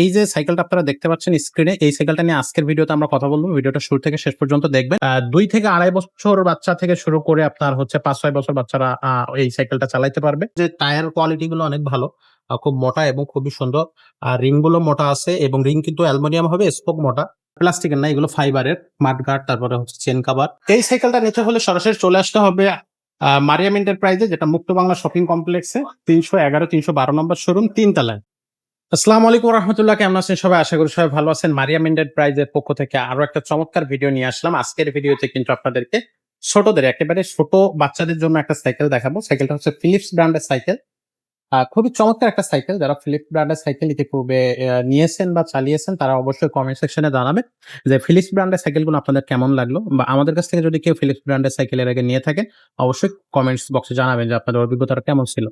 এই যে সাইকেলটা আপনারা দেখতে পাচ্ছেন স্ক্রিনে এই সাইকেলটা নিয়ে আজকের ভিডিওতে আমরা কথা বলব। ভিডিওটা শুরু থেকে শেষ পর্যন্ত দেখবেন। দুই থেকে আড়াই বছর বাচ্চা থেকে শুরু করে আপনার হচ্ছে পাঁচ ছয় বছর বাচ্চারা এই সাইকেলটা চালাইতে পারবে। যে টায়ার কোয়ালিটি গুলো অনেক ভালো খুব মোটা এবং খুবই সুন্দর। আর রিংগুলো মোটা আছে এবং রিং কিন্তু অ্যালুমিনিয়াম হবে স্পোক মোটা। প্লাস্টিকের না, এগুলো ফাইবারের মাঠগার্ড তারপরে হচ্ছে চেন কাবার এই সাইকেলটা নিতে হলে সরাসরি চলে আসতে হবে মারিয়াম এন্টারপ্রাইজে যেটা মুক্ত বাংলা শপিং কমপ্লেক্সে তিনশো এগারো, তিনশো বারো নম্বর শোরুম তিন তিনতলায়। আসসালামু আলাইকুম রহমতুল্লাহ, কেমন আছেন সবাই? আশা করি সবাই ভালো আছেন। মারিয়াম এন্টারপ্রাইজের পক্ষ থেকে আরও একটা চমৎকার ভিডিও নিয়ে আসলাম। আজকের ভিডিওতে কিন্তু আপনাদেরকে ছোটদের, একেবারে ছোট বাচ্চাদের জন্য একটা সাইকেল দেখাবো। সাইকেলটা হচ্ছে ফিলিপস ব্র্যান্ডের সাইকেল। খুবই চমৎকার একটা সাইকেল। যারা ফিলিপস ব্র্যান্ডের সাইকেল ইতিপূর্বে নিয়েছেন বা চালিয়েছেন, তারা অবশ্যই কমেন্ট সেকশনে জানাবেন যে ফিলিপস ব্র্যান্ডের সাইকেলগুলো আপনাদের কেমন লাগল বা আমাদের কাছ থেকে যদি কেউ ফিলিপস ব্র্যান্ডের সাইকেল এর আগে নিয়ে থাকেন, অবশ্যই কমেন্টস বক্সে জানাবেন যে আপনাদের অভিজ্ঞতাটা কেমন ছিল।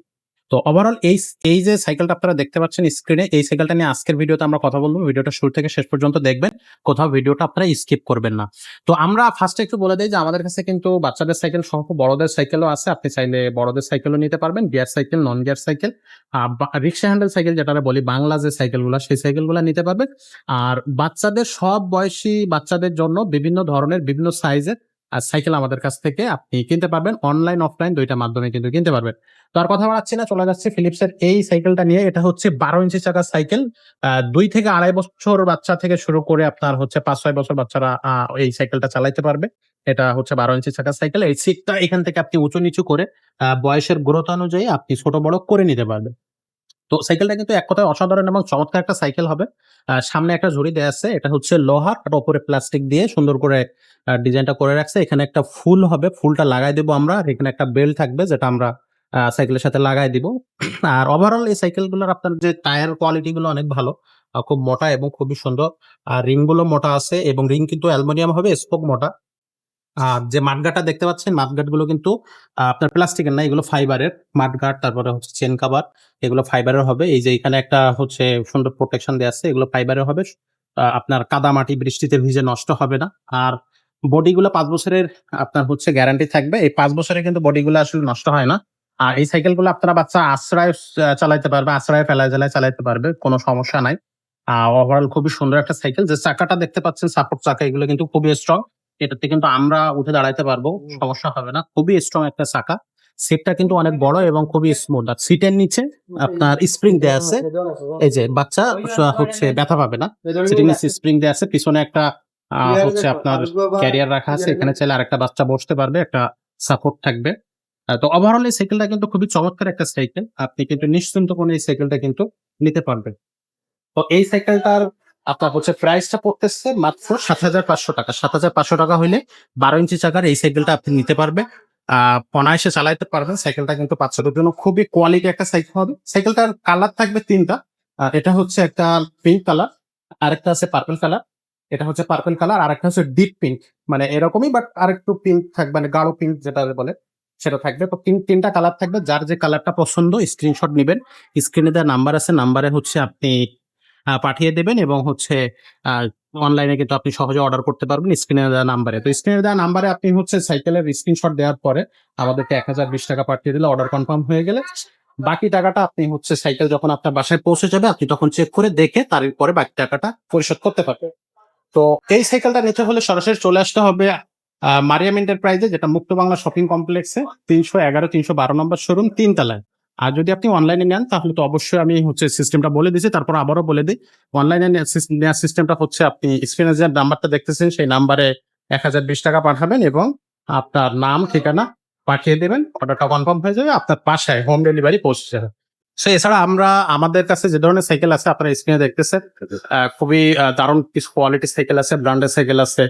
তো ওভারঅল এই এই যে সাইকেলটা আপনারা দেখতে পাচ্ছেন স্ক্রিনে এই সাইকেলটা নিয়ে আজকের ভিডিওতে আমরা কথা বলব। ভিডিওটা শুরু থেকে শেষ পর্যন্ত দেখবেন। কোথাও ভিডিওটা আপনারা স্কিপ করবেন না। তো আমরা ফার্স্টে একটু বলে দিই যে আমাদের কাছে কিন্তু বাচ্চাদের সাইকেল সহ বড়দের সাইকেলও আছে। আপনি চাইলে বড়দের সাইকেলও নিতে পারবেন। Gear cycle non gear cycle rickshaw handle cycle যেটা বলি, বাংলা যে সাইকেলগুলো সেই সাইকেলগুলো নিতে পারবেন। আর বাচ্চাদের সব বয়সী বাচ্চাদের জন্য বিভিন্ন ধরনের, বিভিন্ন সাইজের আর সাইকেল আমাদের কাছ থেকে আপনি কিনতে পারবেন। অনলাইন, অফলাইন দুইটা মাধ্যমে কিন্তু কিনতে পারবেন। তো আর কথা বাড়াচ্ছি না, চলে যাচ্ছে ফিলিপসের এই সাইকেলটা নিয়ে। এটা হচ্ছে বারো ইঞ্চি চাকার সাইকেল। দুই থেকে আড়াই বছর বাচ্চা থেকে শুরু করে আপনার হচ্ছে পাঁচ, ছয় বছর বাচ্চারা এই সাইকেলটা চালাইতে পারবে। এটা হচ্ছে বারো ইঞ্চি চাকার সাইকেল। এই সিটটা এখান থেকে আপনি উঁচু নিচু করে বয়সের গ্রোথ অনুযায়ী আপনি ছোট বড় করে নিতে পারবেন। তো সাইকেলটা কিন্তু এক কথায় অসাধারণ এবং চমৎকার একটা সাইকেল হবে। সামনে একটা ঝুড়ি দেওয়া আছে, এটা হচ্ছে লোহার আর ওপরে প্লাস্টিক দিয়ে সুন্দর করে ডিজাইনটা করে রাখছে। এখানে একটা ফুল হবে, ফুলটা লাগাই দেবো আমরা। আর এখানে একটা বেল্ট থাকবে যেটা আমরা সাইকেলের সাথে লাগাই দিব। আর ওভারঅল এই সাইকেলগুলোর আপনার যে টায়ার কোয়ালিটি গুলো অনেক ভালো খুব মোটা এবং খুবই সুন্দর। আর রিংগুলো মোটা আছে এবং রিং কিন্তু অ্যালুমিনিয়াম হবে স্পোক মোটা। যে মাঠগাটা দেখতে পাচ্ছেন মাঠগাটগুলো কিন্তু আপনার প্লাস্টিকের না, এগুলো ফাইবারের মাঠগাট তারপরে হচ্ছে চেন কাভার এগুলো ফাইবারের হবে। এই যে এখানে একটা হচ্ছে সুন্দর প্রোটেকশন দেওয়া আছে, এগুলো ফাইবারের হবে। আপনার কাদা মাটি বৃষ্টিতে ভিজে নষ্ট হবে না। আর বডিগুলো পাঁচ বছরের আপনার হচ্ছে গ্যারান্টি থাকবে। এই পাঁচ বছরে কিন্তু বডিগুলো আসলে নষ্ট হয় না। আর এই সাইকেলগুলো আপনারা বাচ্চা আশ্রয় চালাইতে পারবে, আশ্রয় ফেলায় ফেলায় চালাইতে পারবে, কোনো সমস্যা নাই। ওভারঅল খুবই সুন্দর একটা সাইকেল যে চাকাটা দেখতে পাচ্ছেন সাপোর্ট চাকা, এগুলো কিন্তু খুবই স্ট্রং এটাতে কিন্তু আমরা উঠে দাঁড়াইতে পারব সমস্যা হবে না। খুবই স্ট্রং একটা চাকা সিটটা কিন্তু অনেক বড় এবং খুবই স্মুথ আর সিটের নিচে আপনার স্প্রিং দেওয়া আছে। এই যে বাচ্চা হচ্ছে ব্যথা পাবে না। সিটের নিচে স্প্রিং দেওয়া আছে। পিছনে একটা আহ, হচ্ছে আপনার ক্যারিয়ার রাখা আছে। এখানে চাইলে আরেকটা বাচ্চা বসতে পারবে একটা সাপোর্ট থাকবে। তো ওভারঅল এই সাইকেলটা কিন্তু খুবই চমৎকার একটা সাইকেল আপনি কিন্তু নিশ্চিন্ত করে এই সাইকেলটা কিন্তু নিতে পারবেন। তো এই সাইকেলটার আপনার হচ্ছে প্রাইসটা পড়তেছে মাত্র সাত হাজার পাঁচশো টাকা। সাত হাজার পাঁচশো টাকা হইলে বারো ইঞ্চি চাকার এই সাইকেলটা আপনি নিতে পারবে অনায়াসে চালাইতে পারবেন। সাইকেলটা কিন্তু বাচ্চাদের জন্য খুবই কোয়ালিটি একটা সাইকেল হবে। সাইকেলটার কালার থাকবে তিনটা। এটা হচ্ছে একটা পিঙ্ক কালার আরেকটা আছে পার্পল কালার এটা হচ্ছে পার্পল কালার আর একটা হচ্ছে ডিপ পিঙ্ক মানে এরকমই বাট আরেকটু পিঙ্ক থাকবে মানে গাঢ় পিঙ্ক যেটা বলে, সেটা থাকবে। তো তিন, তিনটা কালার থাকবে। যার যে কালারটা পছন্দ স্ক্রিনশট নেবেন। স্ক্রিনে দেওয়া নাম্বার আছে। নাম্বারে হচ্ছে আপনি পাঠিয়ে দেবেন এবং হচ্ছে অনলাইনে কিন্তু আপনি সহজে অর্ডার করতে পারবেন স্ক্রিনে দেওয়া নাম্বারে তো স্ক্রিনে দেওয়া নাম্বারে আপনি হচ্ছে সাইকেলের স্ক্রিনশট দেওয়ার পরে আমাদেরকে এক হাজার বিশ টাকা পাঠিয়ে দিলে অর্ডার কনফার্ম হয়ে গেলে বাকি টাকাটা আপনি হচ্ছে সাইকেল যখন আপনার বাসায় পৌঁছে যাবে, আপনি তখন চেক করে দেখে তারপরে বাকি টাকাটা পরিশোধ করতে পারবেন। তো এই সাইকেলটা নিতে হলে সরাসরি চলে আসতে হবে মারিয়াম এন্টারপ্রাইজে যেটা মুক্ত বাংলা শপিং কমপ্লেক্সে তিনশো এগারো, তিনশো বারো নম্বর শোরুম তিনতলায়। আর যদি আপনি অনলাইনে নেন, তাহলে তো অবশ্যই আমি হচ্ছে সিস্টেমটা বলে দিয়েছি তারপর আবারও বলে দিই। অনলাইনে নেওয়ার সিস্টেমটা হচ্ছে আপনি স্ক্রিনে যে নাম্বারটা দেখতেছেন, সেই নাম্বারে এক হাজার বিশ টাকা পাঠাবেন এবং আপনার নাম, ঠিকানা পাঠিয়ে দেবেন অর্ডারটা কনফার্ম হয়ে যাবে, আপনার বাসায় হোম ডেলিভারি পৌঁছে যাবে। সো এছাড়া আমরা আমাদের কাছে যে ধরনের সাইকেল আছে, আপনারা স্ক্রিনে দেখতেছেন খুবই দারুণ কিছু কোয়ালিটি সাইকেল আছে ব্র্যান্ডের সাইকেল আছে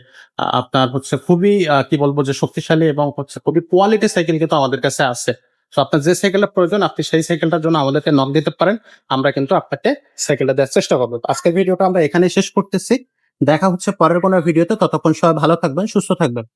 আপনার হচ্ছে খুবই কি বলব যে শক্তিশালী এবং হচ্ছে খুবই কোয়ালিটি সাইকেল কিন্তু আমাদের কাছে আছে। তো আপনার যে সাইকেলটা প্রয়োজন, আপনি সেই সাইকেলটার জন্য আমাদেরকে নক দিতে পারেন। আমরা কিন্তু আপনাকে সাইকেলটা দেওয়ার চেষ্টা করব। আজকের ভিডিওটা আমরা এখানে শেষ করতেছি। দেখা হচ্ছে পরের কোনো ভিডিওতে ততক্ষণ সবাই ভালো থাকবেন, সুস্থ থাকবেন।